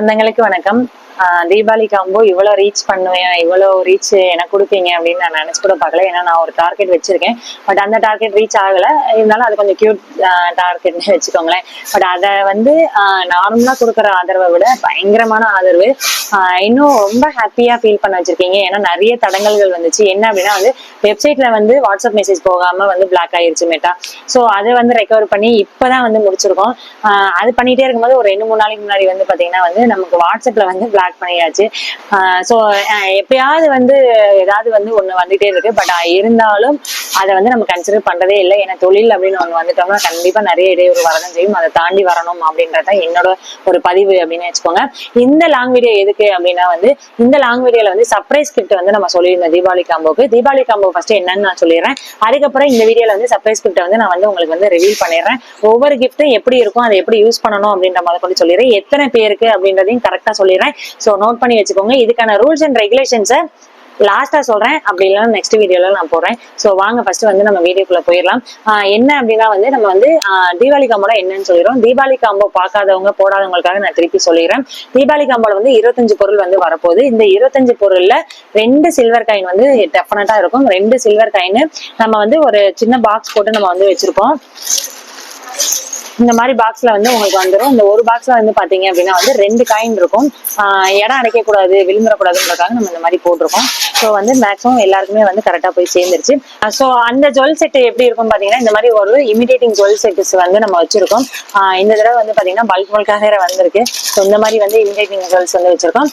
சொந்தங்களுக்கு வணக்கம் தீபாவளி காம்போ இவ்வளோ ரீச் பண்ணுவேன் இவ்வளோ ரீச் எனக்கு கொடுப்பீங்க அப்படின்னு நான் நினச்சி கூட பார்க்கல. ஏன்னா நான் ஒரு டார்கெட் வச்சிருக்கேன். பட் அந்த டார்கெட் ரீச் ஆகலை. இருந்தாலும் அது கொஞ்சம் கியூட் டார்கெட்னு வச்சுக்கோங்களேன். பட் அதை வந்து நார்மலாக கொடுக்குற ஆதரவை விட பயங்கரமான ஆதரவு. இன்னும் ரொம்ப ஹாப்பியாக ஃபீல் பண்ண வச்சிருக்கீங்க. ஏன்னா நிறைய தடங்கல்கள் வந்துச்சு. என்ன அப்படின்னா வந்து வெப்சைட்ல வந்து வாட்ஸ்அப் மெசேஜ் போகாம வந்து பிளாக் ஆயிருச்சு மேட்டா ஸோ அதை வந்து ரெக்கவர் பண்ணி இப்போதான் வந்து முடிச்சிருக்கோம். அது பண்ணிட்டே இருக்கும்போது ஒரு ரெண்டு மூணு நாளைக்கு முன்னாடி வந்து பாத்தீங்கன்னா வந்து நமக்கு வாட்ஸ்அப்ல வந்து பிளாக் பண்ணியாச்சு. ஸோ எப்பயாவது வந்து ஏதாவது வந்து ஒண்ணு வந்துட்டே இருக்கு. பட் இருந்தாலும் அதை வந்து நம்ம கன்சிடர் பண்றதே இல்லை. ஏன்னா தொழில் அப்படின்னு ஒன்று வந்துட்டோம்னா கண்டிப்பா நிறைய இடையூறு வரதான் செய்யும். அதை தாண்டி வரணும் அப்படின்றத என்னோட ஒரு பதிவு அப்படின்னு வச்சுக்கோங்க. இந்த லாங் வீடியோ எதுக்கு அப்படின்னா வந்து இந்த லாங் வீடியோவில் வந்து சர்ப்ரைஸ் கிஃப்ட் வந்து நம்ம சொல்லியிருந்தோம் தீபாவளி காம்போக்கு தீபாவளி காம்போ ஃபர்ஸ்ட் என்னன்னு நான் சொல்லிடுறேன். அதுக்கப்புறம் இந்த வீடியோல வந்து சர்ப்ரைஸ் கிஃப்ட்டை வந்து நான் வந்து உங்களுக்கு வந்து ரிவீல் பண்ணிடுறேன். ஒவ்வொரு கிஃப்ட்டும் எப்படி இருக்கும் அதை எப்படி யூஸ் பண்ணணும் அப்படின்ற மாதிரி கொண்டு சொல்லிடுறேன். எத்தனை பேருக்கு அப்படின்றதையும் கரெக்டா சொல்லிடுறேன். ஸோ நோட் பண்ணி வச்சுக்கோங்க. இதுக்கான ரூல்ஸ் அண்ட் ரெகுலேஷன்ஸை லாஸ்ட்டாக சொல்றேன். அப்படி இல்லைனா நெக்ஸ்ட் வீடியோல நான் போடுறேன். ஸோ வாங்க ஃபர்ஸ்ட் வந்து நம்ம வீடியோக்குள்ள போயிடலாம். என்ன அப்படின்னா வந்து நம்ம வந்து தீபாவளி காம்போட என்னன்னு சொல்லிடுறோம். தீபாவளி காம்போ பார்க்காதவங்க போடாதவங்களுக்காக நான் திருப்பி சொல்லிடுறேன். தீபாவளி காம்போல வந்து இருபத்தஞ்சு பொருள் வந்து வரப்போகுது. இந்த இருபத்தஞ்சு பொருள்ல ரெண்டு சில்வர் காயின் வந்து டெஃபினட்டாக இருக்கும். ரெண்டு சில்வர் காயின் நம்ம வந்து ஒரு சின்ன பாக்ஸ் போட்டு நம்ம வந்து வச்சிருப்போம். இந்த மாதிரி பாக்ஸ்ல வந்து உங்களுக்கு வந்துடும் இந்த ஒரு பாக்ஸ்ல வந்து பாத்தீங்க அப்படின்னா வந்து ரெண்டு காயின் இருக்கும். இடம் அடைக்கக்கூடாது விழுந்துடக்கூடாதுன்றக்காக நம்ம இந்த மாதிரி போட்டிருக்கோம். ஸோ வந்து மேக்ஸிமம் எல்லாருக்குமே வந்து கரெக்டாக போய் சேர்ந்துருச்சு. ஸோ அந்த ஜுவல் செட்டு எப்படி இருக்கும் பார்த்தீங்கன்னா இந்த மாதிரி ஒரு இமிடேட்டிங் ஜுவல் செட்ஸ் வந்து நம்ம வச்சிருக்கோம். இந்த தடவை வந்து பார்த்தீங்கன்னா பல்க் பல்காக வந்திருக்கு. ஸோ இந்த மாதிரி வந்து இமிடேட்டிங் ஜுவல்ஸ் வந்து வச்சிருக்கோம்.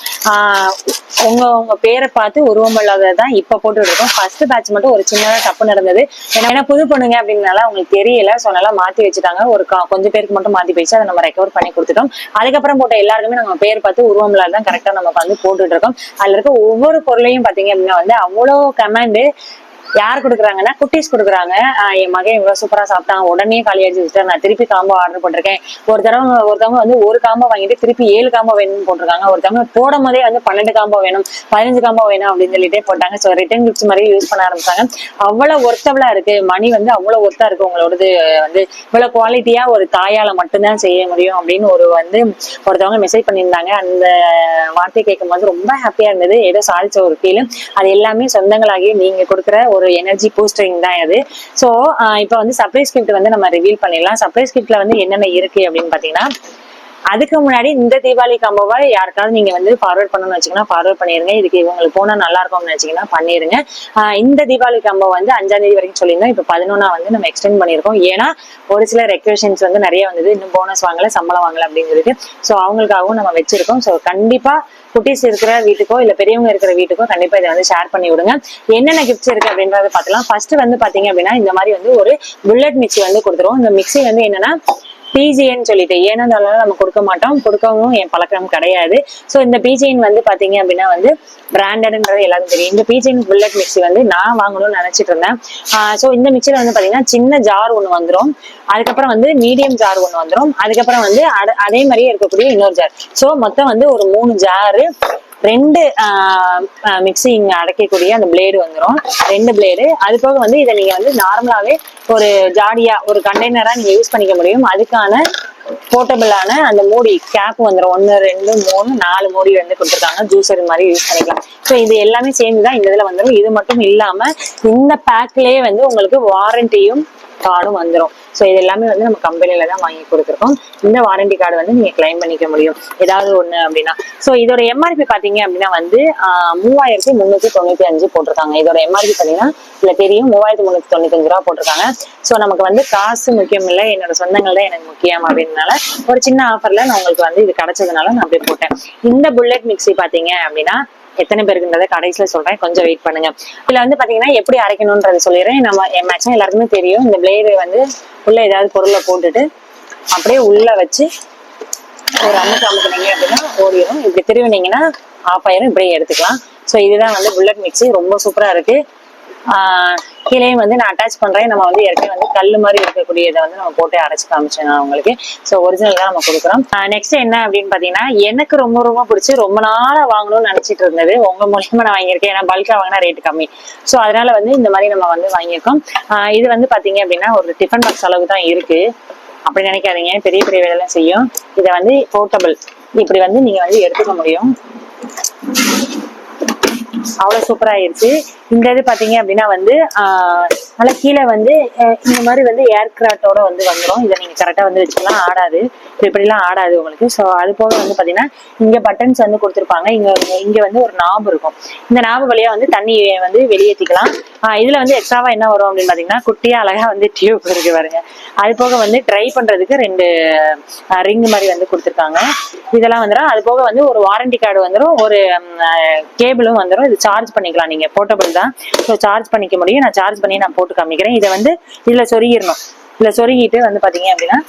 உங்க உங்க பேரை பார்த்து உருவம் தான் இப்போ போட்டுட்டு இருக்கோம் ஃபர்ஸ்ட் பேட்ச் மட்டும் ஒரு சின்னதாக தப்பு நடந்தது. ஏன்னா ஏன்னா புது பொண்ணுங்க அப்படின்னால அவங்களுக்கு தெரியல. ஸோ நல்லா மாற்றி வச்சுட்டாங்க. ஒரு கொஞ்சம் பேருக்கு மட்டும் மாத்தி போயிடுச்சு அதை நம்ம ரெக்கவர் பண்ணி கொடுத்துட்டோம். அதுக்கப்புறம் போட்ட எல்லாருக்குமே நம்ம பேர் பார்த்து உருவம்ல தான் கரெக்டா நம்ம வந்து போட்டுட்டு இருக்கோம். அதுல இருக்க ஒவ்வொரு பொருளையும் பாத்தீங்க அப்படின்னா வந்து அவ்வளோ கமாண்டு யார் கொடுக்குறாங்கன்னா குட்டீஸ் கொடுக்குறாங்க. என் மகன் இவ்வளவு சூப்பரா சாப்பிட்டான். உடனே காலி அடிச்சு நான் திருப்பி காம்போ ஆர்டர் பண்ணிருக்கேன் ஒரு தடவை ஒருத்தவங்க வந்து ஒரு காம்போ வாங்கிட்டு திருப்பி ஏழு காம்போ வேணும்னு போட்டிருக்காங்க. ஒருத்தவங்க போடும் போதே வந்து பன்னெண்டு காம்போ வேணும் பதினஞ்சு காம்போ வேணும் அப்படின்னு சொல்லிட்டே போட்டாங்க. ஸோ ரிட்டர்ன் கிஃப்ட்ஸ் மாதிரி யூஸ் பண்ண ஆரம்பிச்சாங்க. அவ்வளவு ஒர்த்தபிளா இருக்கு. மணி வந்து அவ்வளவு ஒர்த்தா இருக்கு உங்களோடது. வந்து இவ்வளவு குவாலிட்டியா ஒரு தாயால மட்டும்தான் செய்ய முடியும் அப்படின்னு ஒரு வந்து ஒருத்தவங்க மெசேஜ் பண்ணியிருந்தாங்க. அந்த வார்த்தை கேட்கும் போது ரொம்ப ஹாப்பியா இருந்தது. ஏதோ சாதிச்ச ஒரு ஃபீல் அது எல்லாமே சொந்தங்களாகி நீங்க கொடுக்குற ஒரு எனர்ஜி பூஸ்டரிங் தான் அது ஸோ இப்போ வந்து சர்ப்ரைஸ் கிஃப்ட் வந்து நம்ம ரிவீல் பண்ணிடலாம். சர்ப்ரைஸ் கிஃப்ட்ல வந்து என்னென்ன இருக்கு அப்படின்னு பாத்தீங்கன்னா அதுக்கு முன்னாடி இந்த தீபாவளி காம்போவை யாருக்காவது நீங்க வந்து ஃபார்வர்ட் பண்ணணும்னு வச்சீங்கன்னா ஃபார்வர்ட் பண்ணிருங்க. இதுக்கு இவங்களுக்கு போனா நல்லா இருக்கும்னு நினைச்சீங்கன்னா பண்ணிருங்க. இந்த தீபாவளி காம்போ வந்து அஞ்சாம் தேதி வரைக்கும் சொல்லியிருந்தோம். இப்போ பதினொன்னா வந்து நம்ம எக்ஸ்டெண்ட் பண்ணியிருக்கோம். ஏன்னா ஒரு சில ரெக்வஷன்ஸ் வந்து நிறைய வந்தது. இன்னும் போனஸ் வாங்கல சம்பளம் வாங்கல அப்படின்னு சொல்லிட்டு ஸோ அவங்களுக்காகவும் நம்ம வச்சிருக்கோம். ஸோ கண்டிப்பா குட்டீஸ் இருக்கிற வீட்டுக்கோ இல்ல பெரியவங்க இருக்கிற வீட்டுக்கோ கண்டிப்பா இதை வந்து ஷேர் பண்ணி விடுங்க. என்னென்ன கிஃப்ட்ஸ் இருக்கு அப்படின்றத பார்க்கலாம் ஃபர்ஸ்ட் வந்து பாத்தீங்க அப்படின்னா இந்த மாதிரி வந்து ஒரு புல்லட் மிக்ஸி வந்து கொடுத்துருவோம் இந்த மிக்ஸி வந்து என்னன்னா பிஜிஎன்னு சொல்லிட்டு. ஏன்னா அதனால நம்ம கொடுக்க மாட்டோம். கொடுக்கவும் என் பழக்கம் கிடையாது. ஸோ இந்த பிஜிஎன் வந்து பாத்தீங்க அப்படின்னா வந்து பிராண்டட்ன்றது எல்லாருக்கும் தெரியும். இந்த பிஜிஎன் புல்லட் மிக்ஸி வந்து நான் வாங்கணும்னு நினைச்சிட்டு இருந்தேன். ஸோ இந்த மிக்சியில் வந்து பாத்தீங்கன்னா சின்ன ஜார் ஒன்று வந்துடும் அதுக்கப்புறம் வந்து மீடியம் ஜார் ஒன்று வந்துடும் அதுக்கப்புறம் வந்து அதே மாதிரியே இருக்கக்கூடிய இன்னொரு ஜார் ஸோ மொத்தம் வந்து ஒரு மூணு ஜாரு ரெண்டு மிக்சி இங்க அடைக்கக்கூடிய அந்த பிளேடு வந்துடும் ரெண்டு பிளேடு அது போக வந்து இதை நீங்க வந்து நார்மலாவே ஒரு ஜாடியா ஒரு கண்டெய்னரா நீங்க யூஸ் பண்ணிக்க முடியும். அதுக்கான போர்ட்டபிளான அந்த மூடி கேப் வந்துடும் ஒன்று ரெண்டு மூணு நாலு மூடி வந்து கொடுத்துருக்காங்க. ஜூஸர் மாதிரி யூஸ் பண்ணிக்கலாம். ஸோ இது எல்லாமே சேர்ந்து தான் இந்த இதில் வந்துடும் இது மட்டும் இல்லாம இந்த பேக்லேயே வந்து உங்களுக்கு வாரண்டியும் கார்டும் வந்துடும் ஸோ இது எல்லாமே வந்து நம்ம கம்பெனில தான் வாங்கி கொடுத்துருக்கோம். இந்த வாரண்டி கார்டு வந்து நீங்க கிளைம் பண்ணிக்க முடியும். ஏதாவது ஒண்ணு அப்படின்னா. ஸோ இதோட எம்ஆர்பி பாத்தீங்க அப்படின்னா வந்து மூவாயிரத்தி முந்நூத்தி தொண்ணூத்தி அஞ்சு போட்டிருக்காங்க. இதோட எம்ஆர்பி பாத்தீங்கன்னா இல்ல தெரியும் மூவாயிரத்தி முந்நூத்தி தொண்ணூத்தி அஞ்சு ரூபா போட்டிருக்காங்க. ஸோ நமக்கு வந்து காசு முக்கியம் இல்லை. என்னோட சொந்தங்கள் தான் எனக்கு முக்கியம் அப்படின்னால ஒரு சின்ன ஆஃபர்ல நான் உங்களுக்கு வந்து இது கிடைச்சதுனால நான் அப்படியே போட்டேன். இந்த புல்லட் மிக்ஸி பாத்தீங்க அப்படின்னா எத்தனை பேருக்குன்றத கடைசியில சொல்றேன். கொஞ்சம் வெயிட் பண்ணுங்க. இதுல வந்து பாத்தீங்கன்னா எப்படி அரைக்கணும்ன்றது சொல்லிடுறேன். நம்ம மேக்ஸிமம் எல்லாருக்குமே தெரியும். இந்த பிளேடு வந்து உள்ள ஏதாவது பொருளை போட்டுட்டு அப்படியே உள்ள வச்சு ஒரு அமுக்கு அமுக்குனீங்க அப்படின்னா ஓடிடும் இப்படி திருவினீங்கன்னா ஆஃப் ஆயிரும் இப்படியே எடுத்துக்கலாம். ஸோ இதுதான் வந்து புல்லட் மிக்ஸி ரொம்ப சூப்பராக இருக்குது கீழேயும் வந்து நான் அட்டாச் பண்றேன். நம்ம வந்து ஏற்கனவே வந்து கல் மாதிரி இருக்கக்கூடியதை வந்து நம்ம போட்டு அரைச்சு காமிச்சேன் நான் உங்களுக்கு. ஸோ ஒரிஜினல் தான் நம்ம கொடுக்குறோம். நெக்ஸ்ட் என்ன அப்படின்னு பாத்தீங்கன்னா எனக்கு ரொம்ப ரொம்ப பிடிச்சி ரொம்ப நாளாக வாங்கணும்னு நினைச்சிட்டு இருந்தது. உங்க மூலியமா நான் வாங்கியிருக்கேன். ஏன்னா பல்கா வாங்கினா ரேட் கம்மி. ஸோ அதனால வந்து இந்த மாதிரி நம்ம வந்து வாங்கியிருக்கோம். இது வந்து பாத்தீங்க அப்படின்னா ஒரு டிஃபன் பாக்ஸ் அளவு தான் இருக்கு. அப்படி நினைக்காதீங்க. பெரிய பெரிய வேலைலாம் செய்யும். இதை வந்து போர்ட்டபிள் இப்படி வந்து நீங்க வந்து எடுத்துக்க முடியும். அவ்வளவு சூப்பராக ஆயிருச்சு. இந்த இது பாத்தீங்க அப்படின்னா வந்து அதனால கீழே வந்து இந்த மாதிரி வந்து ஏர்கிராஃப்டோட வந்து வந்துடும் இதை நீங்க கரெக்டா வந்து வச்சுக்கலாம். ஆடாது. இப்படிலாம் ஆடாது உங்களுக்கு. ஸோ அது போக வந்து பாத்தீங்கன்னா இங்க பட்டன்ஸ் வந்து கொடுத்துருப்பாங்க. இங்க இங்க வந்து ஒரு நாப் இருக்கும். இந்த நாபு வழியா வந்து தண்ணி வந்து வெளியேற்றிக்கலாம் இதில் இதுல வந்து எக்ஸ்ட்ராவா என்ன வரும் அப்படின்னு பாத்தீங்கன்னா குட்டியா அழகா வந்து டியூப் இருக்கு பாருங்க. அது போக வந்து ட்ரை பண்றதுக்கு ரெண்டு ரிங் மாதிரி வந்து கொடுத்துருக்காங்க. இதெல்லாம் வந்துடும் அது போக வந்து ஒரு வாரண்டி கார்டு வந்துடும் ஒரு கேபிளும் வந்துடும் இது சார்ஜ் பண்ணிக்கலாம். நீங்க போர்ட்டபிள் தான். ஸோ சார்ஜ் பண்ணிக்க முடியும். நான் சார்ஜ் பண்ணி நான் போட்டு காமிக்கிறேன். இதை வந்து இதுல சொருகிடணும். இதுல சொருகிட்டு வந்து பாத்தீங்க அப்படின்னா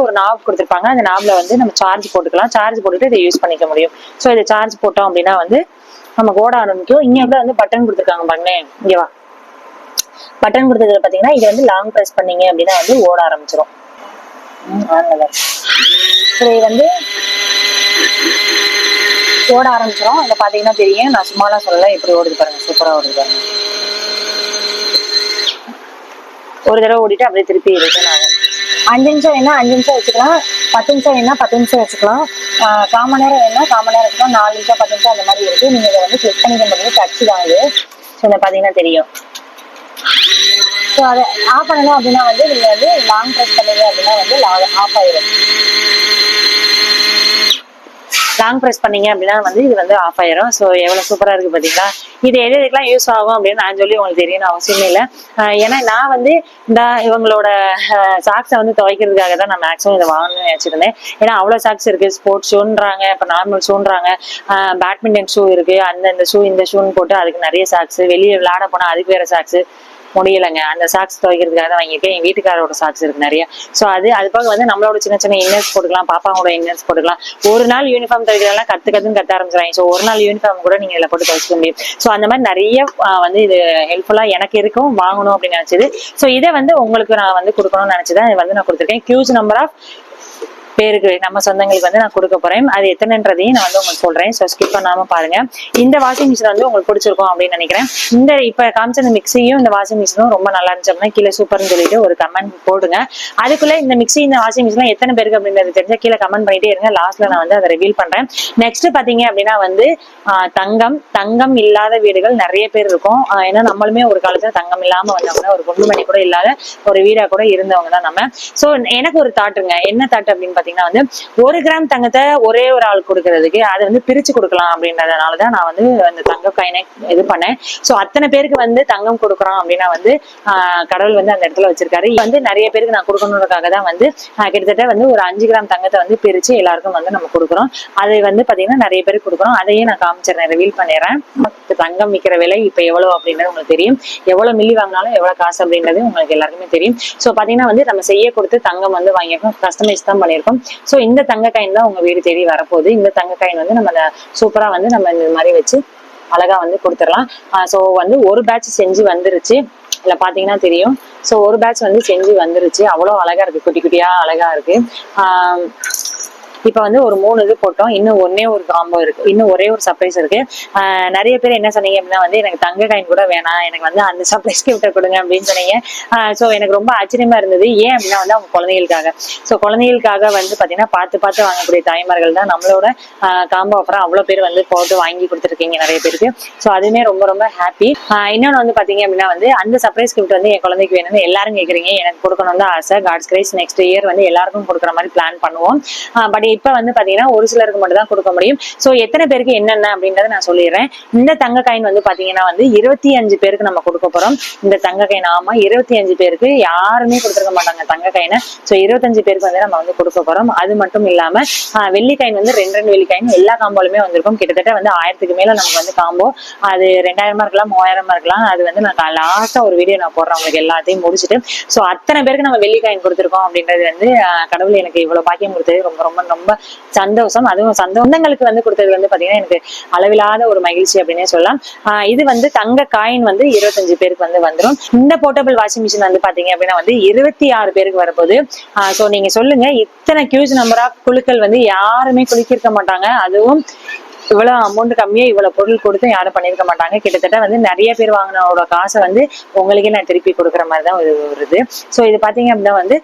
ஒரு நாப் கொடுத்துருப்பாங்க. அந்த நாப்ல வந்து நம்ம சார்ஜ் போட்டுக்கலாம். சார்ஜ் போட்டுட்டு இதை யூஸ் பண்ணிக்க முடியும். ஸோ இதை சார்ஜ் போட்டோம் அப்படின்னா வந்து நமக்கு ஓட ஆரம்பிக்கும். இங்க கூட வந்து பட்டன் கொடுத்துருக்காங்க பாருங்க இங்க வா. பட்டன் கொடுத்ததுல பாத்தீங்கன்னா இது வந்து லாங் ப்ரெஸ் பண்ணீங்க அப்படின்னா வந்து ஓட ஆரம்பிச்சிடும் இது வந்து ஓட ஆரம்பிச்சிடும் இதை பார்த்தீங்கன்னா தெரியும். நான் சும்மாலாம் சொல்லல. எப்படி ஓடுது பாருங்க. சூப்பராக ஓடுது பாருங்க. ஒரு தடவை ஓடிட்டு அப்படியே திருப்பி ரிட்டர்ன் ஆகும். அஞ்சு நிமிஷம் வேணா அஞ்சு நிமிஷம் வச்சுக்கலாம். பத்து நிமிஷம் வேணா பத்து நிமிஷம் வச்சுக்கலாம். ஆஹ் நேரம் வேணா காமன் நேரம் வச்சுக்கலாம். நாலு நிமிஷம் பத்து நிமிஷம் அந்த மாதிரி இருக்கு. நீங்க இதை வந்து கிளிக் பண்ணிக்க முடியும் டச் தான் இது. ஸோ இதை பாத்தீங்கன்னா தெரியும். ஸோ அதை ஆஃப் பண்ணணும் அப்படின்னா வந்து நீங்க வந்து லாங் ப்ரெஸ் பண்ணீங்க அப்படின்னா வந்து ஆஃப் ஆயிடும் லாங் ப்ரெஸ் பண்ணீங்க அப்படின்னா வந்து இது வந்து ஆஃப் ஆயிரும். ஸோ எவ்வளவு சூப்பரா இருக்கு பாத்தீங்களா? இது எது எதுக்கெல்லாம் யூஸ் ஆகும் அப்படின்னு நான் சொல்லி உங்களுக்கு தெரியணும் அவசியமே இல்லை. ஏன்னா நான் வந்து இந்த இவங்களோட சாக்ஸை வந்து துவைக்கிறதுக்காக தான் நான் மேக்ஸிமம் இதை வாங்கணும்னு நினைச்சிருந்தேன். ஏன்னா அவ்வளவு சாக்ஸ் இருக்கு. ஸ்போர்ட்ஸ் ஷூன்றாங்க இப்போ நார்மல் ஷூன்றாங்க பேட்மிண்டன் ஷூ இருக்கு. அந்த இந்த ஷூ இந்த ஷூன்னு போட்டு அதுக்கு நிறைய சாக்ஸ் வெளியே விளையாட போனா அதுக்கு வேற சாக்ஸ் முடியலைங்க. அந்த சாக்ஸ் துவைக்கிறதுக்காக தான் வாங்கியிருக்கேன். என் வீட்டுக்காரோட சாக்ஸ் இருக்கு நிறைய. ஸோ அது அது போக வந்து நம்மளோட சின்ன சின்ன இன்னர்ஸ் போட்டுக்கலாம். பாப்பாவோட இன்னர்ஸ் போட்டுக்கலாம். ஒரு நாள் யூனிஃபார்ம் துவைக்கிறதெல்லாம் கத்து கத்துன்னு கத்த ஆரம்பிச்சிடாங்க ஸோ ஒரு நாள் யூனிஃபார்ம் கூட நீங்க இதில் போட்டு துவைச்சிக்க முடியும். ஸோ அந்த மாதிரி நிறைய வந்து இது ஹெல்ப்ஃபுல்லா எனக்கு இருக்கும். வாங்கணும் அப்படின்னு நினைச்சது. ஸோ இதை வந்து உங்களுக்கு நான் வந்து கொடுக்கணும்னு நினைச்சதான் இது வந்து நான் கொடுத்துருக்கேன். கியூஸ் நம்பர் ஆஃப் பேருக்கு நம்ம சொந்தங்களுக்கு வந்து நான் கொடுக்க போறேன். அது எத்தனைன்றதையும் நான் வந்து உங்களுக்கு சொல்றேன். ஸோ ஸ்கிப் பண்ணாம பாருங்க. இந்த வாஷிங் மிஷின் வந்து உங்களுக்கு பிடிச்சிருக்கும் அப்படின்னு நினைக்கிறேன். இந்த இப்ப காமிச்ச இந்த மிக்சியும் இந்த வாஷிங் மிஷினும் ரொம்ப நல்லா இருந்துச்சு அப்படின்னா கீழே சூப்பர்னு சொல்லிட்டு ஒரு கமெண்ட் போடுங்க. அதுக்குள்ள இந்த மிக்ஸி இந்த வாஷிங் மிஷின் எத்தனை பேருக்கு அப்படின்றது தெரிஞ்சா கீழே கமெண்ட் பண்ணிட்டே இருங்க. லாஸ்ட்ல நான் வந்து அதை ரிவீல் பண்றேன். நெக்ஸ்ட் பாத்தீங்க அப்படின்னா வந்து ஆஹ், தங்கம். தங்கம் இல்லாத வீடுகள் நிறைய பேர் இருக்கும். ஏன்னா நம்மளுமே ஒரு காலத்துல தங்கம் இல்லாம வந்தவங்க ஒரு குண்டுமணி கூட இல்லாத ஒரு வீடா கூட இருந்தவங்க தான் நம்ம. சோ எனக்கு ஒரு தாட்டுங்க என்ன தாட்டு அப்படின்னு பாத்தீங்கன்னா வந்து ஒரு கிராம் தங்கத்தை ஒரே ஒரு ஆள் கொடுக்கறதுக்கு அதை வந்து பிரிச்சு கொடுக்கலாம் அப்படின்றதுனால தான் நான் வந்து அந்த தங்க காயினை இது பண்ணேன். சோ அத்தனை பேருக்கு வந்து தங்கம் கொடுக்குறோம் அப்படின்னா வந்து ஆஹ், கடவுள் வந்து அந்த இடத்துல வச்சிருக்காரு. வந்து நிறைய பேருக்கு நான் கொடுக்கணுன்றதுக்காக தான் வந்து நான் கிட்டத்தட்ட வந்து ஒரு அஞ்சு கிராம் தங்கத்தை வந்து பிரிச்சு எல்லாருக்கும் வந்து நம்ம கொடுக்குறோம். அதை வந்து பாத்தீங்கன்னா நிறைய பேருக்கு கொடுக்குறோம். அதையும் நான் காமிச்சிடுறேன் ரிவீல் பண்ணிடுறேன். தங்கம் விற்கிற விலை இப்போ எவ்வளவு அப்படின்றது உங்களுக்கு தெரியும். எவ்வளவு மில்லி வாங்கினாலும் எவ்வளவு காசு அப்படின்றது உங்களுக்கு எல்லாருக்குமே தெரியும். ஸோ பாத்தீங்கன்னா வந்து நம்ம செய்ய கொடுத்து தங்கம் வந்து வாங்கியிருக்கோம். கஸ்டமைஸ் தான் பண்ணியிருக்கோம். சோ இந்த தங்க காயின் தான் உங்க வீடு தேடி வரப்போகுது. இந்த தங்க காயின் வந்து நம்ம சூப்பரா வந்து நம்ம இந்த மாதிரி வச்சு அழகா வந்து கொடுத்துடலாம். ஸோ வந்து ஒரு பேட்ச் செஞ்சு வந்துருச்சு. இல்லை பாத்தீங்கன்னா தெரியும். ஸோ ஒரு பேட்ச் வந்து செஞ்சு வந்துருச்சு. அவ்வளோ அழகா இருக்கு. குட்டி குட்டியா அழகா இருக்கு. ஆஹ் இப்போ வந்து ஒரு மூணு இது போட்டோம். இன்னும் ஒன்னே ஒரு காம்போ இருக்கு. இன்னும் ஒரே ஒரு சர்ப்ரைஸ் இருக்கு. நிறைய பேர் என்ன சொன்னீங்க அப்படின்னா வந்து எனக்கு தங்க காயின் கூட வேணாம். எனக்கு வந்து அந்த சர்ப்ரைஸ் கிஃப்ட்டை கொடுங்க அப்படின்னு சொன்னீங்க. ஸோ எனக்கு ரொம்ப ஆச்சரியமா இருந்தது. ஏன் அப்படின்னா வந்து அவங்க குழந்தைகளுக்காக. ஸோ குழந்தைகளுக்காக வந்து பார்த்தீங்கன்னா பார்த்து பார்த்து வாங்கக்கூடிய தாய்மார்கள் தான் நம்மளோட காம்போ ஆஃபரா அவ்வளோ பேர் வந்து போட்டு வாங்கி கொடுத்துருக்கீங்க நிறைய பேருக்கு. ஸோ அதுவுமே ரொம்ப ரொம்ப ஹாப்பி இன்னொன்று வந்து பார்த்தீங்க அப்படின்னா வந்து அந்த சர்ப்ரைஸ் கிஃப்ட் வந்து என் குழந்தைக்கு வேணும்னு எல்லாரும் கேட்குறீங்க எனக்கு கொடுக்கணும் தான் ஆசை. காட்ஸ் கிரைஸ் நெக்ஸ்ட் இயர் வந்து எல்லாருக்கும் கொடுக்குற மாதிரி பிளான் பண்ணுவோம். பட் இப்போ வந்து பாத்தீங்கன்னா ஒரு சிலருக்கு மட்டும் தான் கொடுக்க முடியும். ஸோ எத்தனை பேருக்கு என்னென்ன அப்படின்றத நான் சொல்லிடுறேன். இந்த தங்க காயின் வந்து பாத்தீங்கன்னா வந்து இருபத்தி அஞ்சு பேருக்கு நம்ம கொடுக்க போறோம். இந்த தங்க காயின் ஆமா இருபத்தி அஞ்சு பேருக்கு யாருமே கொடுத்துருக்க மாட்டாங்க தங்க காயினை ஸோ இருபத்தஞ்சு பேருக்கு வந்து நம்ம வந்து கொடுக்க போறோம். அது மட்டும் இல்லாம வெள்ளிக்காயின் வெள்ளி காயின் வந்து ரெண்டு ரெண்டு வெள்ளி காயின் எல்லா காம்போலுமே வந்திருக்கும். கிட்டத்தட்ட வந்து ஆயிரத்துக்கு மேல நமக்கு வந்து காம்போ அது ரெண்டாயிரமா இருக்கலாம் மூவாயிரமா இருக்கலாம். அது வந்து நான் லாஸ்டா ஒரு வீடியோ நான் போடுறேன் உங்களுக்கு எல்லாத்தையும் முடிச்சுட்டு. ஸோ அத்தனை பேருக்கு நம்ம வெள்ளி காயின் கொடுத்துருக்கோம் அப்படின்றது வந்து கடவுள் எனக்கு இவ்வளவு பாக்கியம் கொடுத்தது. ரொம்ப ரொம்ப ரொம்ப சந்தோஷம். அதுவும் சொந்தங்களுக்கு வந்து கொடுத்தது வந்து பாத்தீங்கன்னா எனக்கு அளவில்லாத ஒரு மகிழ்ச்சி அப்படின்னே சொல்லலாம். ஆஹ் இது வந்து தங்க காயின் வந்து இருபத்தஞ்சு பேருக்கு வந்து வந்துடும் இந்த போர்ட்டபிள் வாஷிங் மிஷின் வந்து பாத்தீங்க அப்படின்னா வந்து இருபத்தி ஆறு பேருக்கு வரப்போகுது. ஸோ நீங்க சொல்லுங்க இத்தனை கியூஸ் நம்பரா குழுக்கள் வந்து யாருமே குளிக்கிருக்க மாட்டாங்க. அதுவும் இவ்வளவு அமௌண்ட் கம்மியா இவ்வளவு பொருள் கொடுத்து யாரும் பண்ணிருக்க மாட்டாங்க. கிட்டத்தட்ட வந்து நிறைய பேர் வாங்கினோட காசை வந்து உங்களுக்கே நான் திருப்பி கொடுக்குற மாதிரி தான் இது வருது. ஸோ இது பாத்தீங்க அப்படின்னா வந்து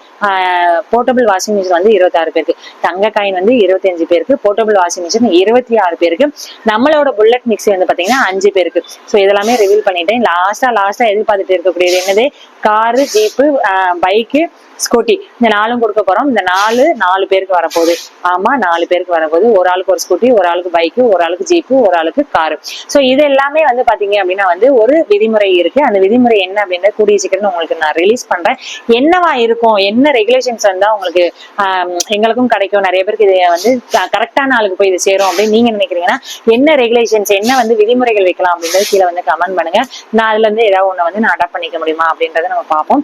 போர்ட்டபிள் வாஷிங் மிஷின் வந்து இருபத்தாறு பேருக்கு தங்க காயின் வந்து இருபத்தஞ்சு பேருக்கு போர்ட்டபிள் வாஷிங் மிஷின் இருபத்தி ஆறு பேருக்கு நம்மளோட புல்லட் மிக்ஸி வந்து பாத்தீங்கன்னா அஞ்சு பேருக்கு. ஸோ இதெல்லாமே ரிவீல் பண்ணிட்டேன். லாஸ்டா லாஸ்டா எதிர்பார்த்துட்டு இருக்கக்கூடியது என்னது? Car jeep bike Scooty. இந்த நாலும் கொடுக்க போறோம். இந்த நாலு நாலு பேருக்கு வரப்போகுது. ஆமா நாலு பேருக்கு வரப்போகுது. ஒரு ஆளுக்கு ஒரு ஸ்கூட்டி ஒரு ஆளுக்கு பைக்கு ஒரு ஆளுக்கு ஜீப்பு ஒரு ஆளுக்கு காரு. ஸோ இது எல்லாமே வந்து பாத்தீங்க அப்படின்னா வந்து ஒரு விதிமுறை இருக்கு. அந்த விதிமுறை என்ன அப்படின்னு கூடிய சீக்கிரம் உங்களுக்கு நான் ரிலீஸ் பண்றேன். என்னவா இருக்கும்? என்ன ரெகுலேஷன்ஸ் வந்தா உங்களுக்கு எங்களுக்கும் கிடைக்கும். நிறைய பேருக்கு இது வந்து கரெக்டான ஆளுக்கு போய் இது சேரும் அப்படின்னு நீங்க நினைக்கிறீங்கன்னா என்ன ரெகுலேஷன்ஸ் என்ன வந்து விதிமுறைகள் வைக்கலாம் அப்படின்றது கீழே வந்து கமெண்ட் பண்ணுங்க. நான் அதுல இருந்து ஏதாவது ஒண்ணு வந்து நான் அடாப்ட் பண்ணிக்க முடியுமா அப்படின்றத நம்ம பார்ப்போம்.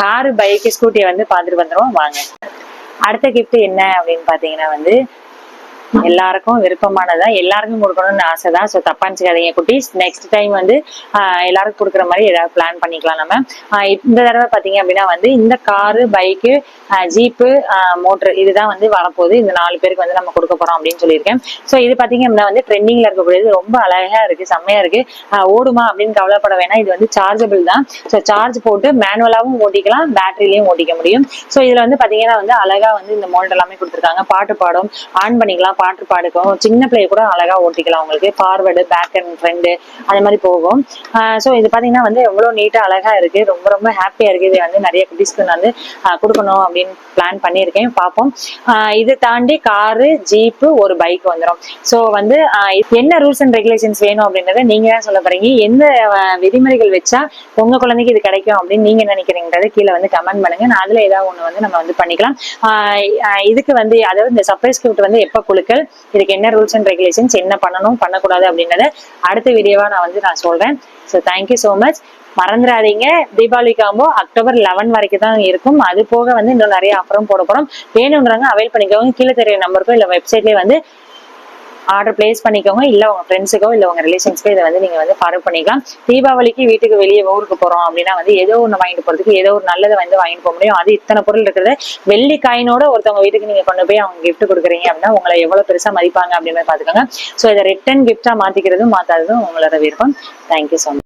காரு பைக் ஸ்கூட்டியை வந்து பார்த்துட்டு வந்துருவோம். வாங்க. அடுத்த கிஃப்ட் என்ன அப்படின்னு பாத்தீங்கன்னா வந்து எல்லாருக்கும் விருப்பமானதா எல்லாருக்கும் கொடுக்கணும்னு ஆசை தான் ஸோ தப்பா நினச்சிக்காதீங்க குட்டீஸ் நெக்ஸ்ட் டைம் வந்து எல்லாருக்கும் கொடுக்குற மாதிரி ஏதாவது பிளான் பண்ணிக்கலாம் நம்ம. இந்த தடவை பார்த்தீங்க அப்படின்னா வந்து இந்த காரு பைக்கு ஜீப்பு மோட்ரு இதுதான் வந்து வரப்போகுது. இந்த நாலு பேருக்கு வந்து நம்ம கொடுக்க போறோம் அப்படின்னு சொல்லியிருக்கேன். ஸோ இது பார்த்தீங்க அப்படின்னா வந்து ட்ரெண்டிங்ல இருக்கக்கூடியது ரொம்ப அழகா இருக்கு செம்மையா இருக்கு. ஓடுமா அப்படின்னு கவலைப்பட வேணாம். இது வந்து சார்ஜபிள் தான். ஸோ சார்ஜ் போட்டு மேனுவலாகவும் ஓட்டிக்கலாம் பேட்டரிலையும் ஓட்டிக்க முடியும். ஸோ இதுல வந்து பாத்தீங்கன்னா வந்து அழகா வந்து இந்த மோல்ட் எல்லாமே கொடுத்துருக்காங்க. பாட்டு பாடும் ஆன் பண்ணிக்கலாம் பாட்டு பாடுக்கும் சின்ன பிள்ளை கூட அழகா ஓட்டிக்கலாம். உங்களுக்கு ஃபார்வர்டு பேக் அண்ட் ஃப்ரண்ட் அந்த மாதிரி போகும். ஸோ இது பாத்தீங்கன்னா வந்து எவ்வளவு நீட்டா அழகா இருக்கு. ரொம்ப ரொம்ப ஹாப்பியா இருக்கு. இது வந்து நிறைய குட்டீஸ்க்கு நான் வந்து கொடுக்கணும் அப்படின்னு பிளான் பண்ணியிருக்கேன். பார்ப்போம். ஆஹ் இது தாண்டி காரு ஜீப்பு ஒரு பைக் வந்துடும் ஸோ வந்து என்ன ரூல்ஸ் அண்ட் ரெகுலேஷன்ஸ் வேணும் அப்படின்றத நீங்க தான் சொல்ல போறீங்க. எந்த விதிமுறைகள் வச்சா உங்க குழந்தைக்கு இது கிடைக்கும் அப்படின்னு நீங்க நினைக்கிறீங்கன்றத கீழே வந்து கமெண்ட் பண்ணுங்க. நான் அதுல ஏதாவது ஒண்ணு வந்து நம்ம வந்து பண்ணிக்கலாம். ஆஹ் இதுக்கு வந்து அதாவது இந்த சர்ப்ரைஸ் கிஃப்ட் வந்து எப்போ கொடுக்க குழுக்கள் இதுக்கு என்ன ரூல்ஸ் அண்ட் ரெகுலேஷன்ஸ் என்ன பண்ணணும் பண்ணக்கூடாது அப்படின்றத அடுத்த வீடியோவா நான் வந்து நான் சொல்றேன். ஸோ தேங்க்யூ ஸோ மச் மறந்துடாதீங்க. தீபாவளி காம்போ அக்டோபர் லெவன் வரைக்கும் தான் இருக்கும். அது போக வந்து இன்னும் நிறைய ஆஃபரும் போட போகிறோம் வேணுன்றவங்க அவைல் பண்ணிக்கோங்க. கீழே தெரிய நம்பருக்கோ இல்லை வெப்சைட்லேயே வந்து ஆர்டர் பிளேஸ் பண்ணிக்கோங்க. இல்லை உங்க ஃப்ரெண்ட்ஸுக்கோ இல்லை உங்க ரிலேஷன்ஸ்க்கோ இதை வந்து நீங்க வந்து ஃபார்வர்ட் பண்ணிக்கலாம். தீபாவளிக்கு வீட்டுக்கு வெளியே ஊருக்கு போறோம் அப்படின்னா வந்து ஏதோ ஒன்று வாங்கிட்டு போறதுக்கு ஏதோ ஒரு நல்லதை வந்து வாங்கிட்டு போக முடியும். அது இத்தனை பொருள் இருக்கிறது வெள்ளி காயினோட ஒருத்தவங்க வீட்டுக்கு நீங்க கொண்டு போய் அவங்க கிஃப்ட் கொடுக்குறீங்க அப்படின்னா உங்களை எவ்வளவு பெருசா மதிப்பாங்க அப்படின்னு பாத்துக்கோங்க ஸோ இதை ரிட்டன் கிஃப்டா மாத்திக்கிறதும் மாற்றாததும் உங்களோட விருப்பம். Thank you so much